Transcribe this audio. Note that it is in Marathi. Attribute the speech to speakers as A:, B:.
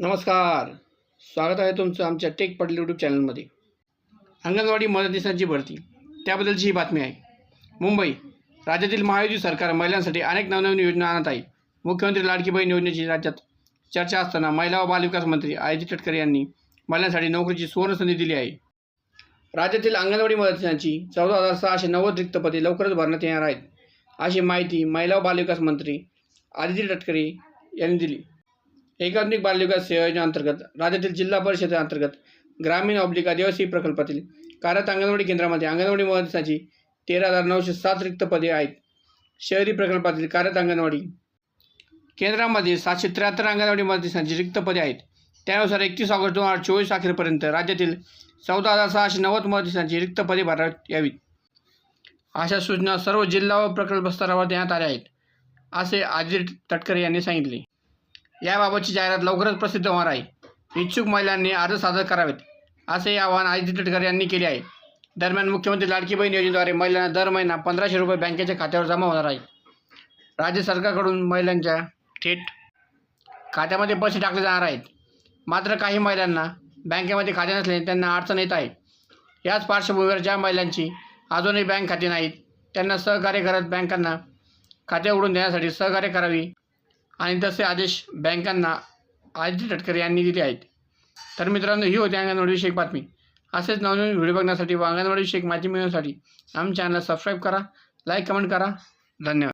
A: नमस्कार. स्वागत आहे तुमचं आमच्या टेक पटेल यूट्यूब चॅनलमध्ये अंगणवाडी मदतनीसांची भरती. त्याबद्दलची ही बातमी आहे. मुंबई राज्यातील महायुती सरकार महिलांसाठी अनेक नवनवीन योजना आणत आहे. मुख्यमंत्री लाडकी बहीण योजनेची राज्यात चर्चा असताना महिला व बालविकास मंत्री आयजी तटकरे यांनी महिलांसाठी नोकरीची सुवर्ण संधी दिली आहे. राज्यातील अंगणवाडी मदतनीसांची चौदा हजार सहाशे नव्वद रिक्त पदे लवकरच भरण्यात येणार आहेत अशी माहिती महिला व बालविकास मंत्री आदिती तटकरे यांनी दिली. एकात्मिक बालविकास सेवा योजनेअंतर्गत राज्यातील जिल्हा परिषदेअंतर्गत ग्रामीण ऑब्लिक आदिवासी प्रकल्पातील कार्यरत अंगणवाडी केंद्रामध्ये अंगणवाडी मदतीसाठी तेरा हजार नऊशे सात रिक्त पदे आहेत. शहरी प्रकल्पातील कार्यरत अंगणवाडी केंद्रामध्ये सातशे त्र्याहत्तर अंगणवाडी मदतीसाठी रिक्त पदे आहेत. त्यानुसार एकतीस ऑगस्ट दोन हजार चोवीस अखेरपर्यंत राज्यातील चौदा हजार सहाशे नव्वद मदतीसाठी रिक्त पदे भरण्यात यावीत. अशा सूचना सर्व जिल्हा व प्रकल्प स्तरावर देण्यात आल्या आहेत असे आदिर तटकरे यांनी सांगितले. याबाबतची जाहिरात लवकरच प्रसिद्ध होणार आहे. इच्छुक महिलांनी अर्ज सादर करावेत असे आवाहन आदित्य तटकर यांनी केले आहे. दरम्यान मुख्यमंत्री लाडकी बहीण योजनेद्वारे महिलांना दर महिना पंधराशे रुपये बँकेच्या खात्यावर जमा होणार आहे. राज्य सरकारकडून महिलांच्या थेट खात्यामध्ये पैसे टाकले जाणार आहेत. मात्र काही महिलांना बँकेमध्ये खाते नसल्याने त्यांना अडचण येत आहे. याच पार्श्वभूमीवर ज्या महिलांची अजूनही बँक खाते नाहीत त्यांना सहकार्य करत बँकांना खाते उघडून देण्यासाठी सहकार्य करावी आणि तसे आदेश बँकांना आदित्य तटकरे यांनी दिले आहेत. तर मित्रांनो ही होती अंगणवाडीविषयक बातमी. असेच नवनवीन व्हिडिओ बघण्यासाठी व अंगणवाडीविषयक माहिती मिळवण्यासाठी आमच्या चॅनलला सबस्क्राईब करा लाईक कमेंट करा. धन्यवाद.